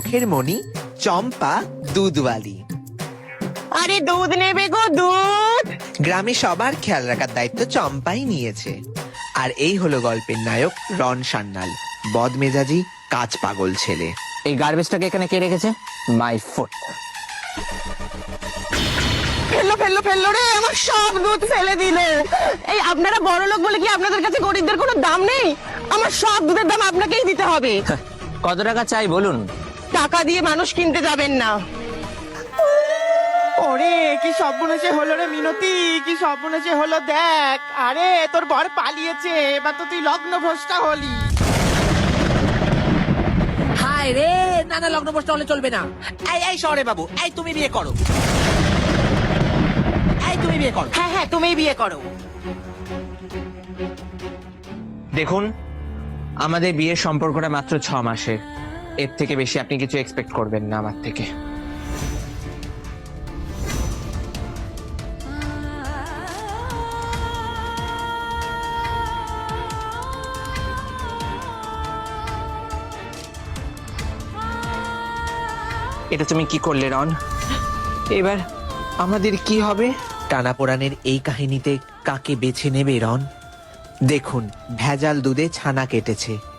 চোখের মণি চম্পা দুধওয়ালি। আরে দুধ নেবে গো দুধ! গ্রামে সবার খেয়াল রাখার দায়িত্ব চম্পাই নিয়েছে। আর এই হলো গল্পের নায়ক রন সান্যাল বদমেজাজি কাজ পাগল ছেলে। এই গার্বেজটাকে এখানে কে রেখেছে? মাই ফুট ফেলল ফেলল ফেলল রে আমার সব দুধ ফেলে দিল। এই আপনারা বড় লোক বলে কি আপনাদের কাছে গরিবদের কোনো দাম নেই? আমার সব দুধের দাম আপনাকেই দিতে হবে। কত টাকা চাই বলুন? টাকা দিয়ে মানুষ কিনতে যাবেন না। ওরে কি সর্বনাশে হলো রে মিনতি কি সর্বনাশে হলো দেখ। আরে তোর বর পালিয়েছে এবার তো তুই লগ্ন ভ্রষ্টা হলি। হায় রে না না লগ্ন বসতে হলে চলবে না। এই এই শহরে বাবু এই তুমি বিয়ে করো। এই তুমি বিয়ে করো। হ্যাঁ হ্যাঁ তুমিই বিয়ে করো। দেখুন আমাদের বিয়ের সম্পর্কটা মাত্র ছ মাসের। এর থেকে বেশি আপনি কিছু এক্সপেক্ট করবেন না আমার থেকে। এটা তুমি কি করলে, রন? এবার আমাদের কি হবে? টানাপোড়ানের এই কাহিনীতে কাকে বেছে নেবে, রন? দেখুন, ভেজাল দুধে ছানা কেটেছে।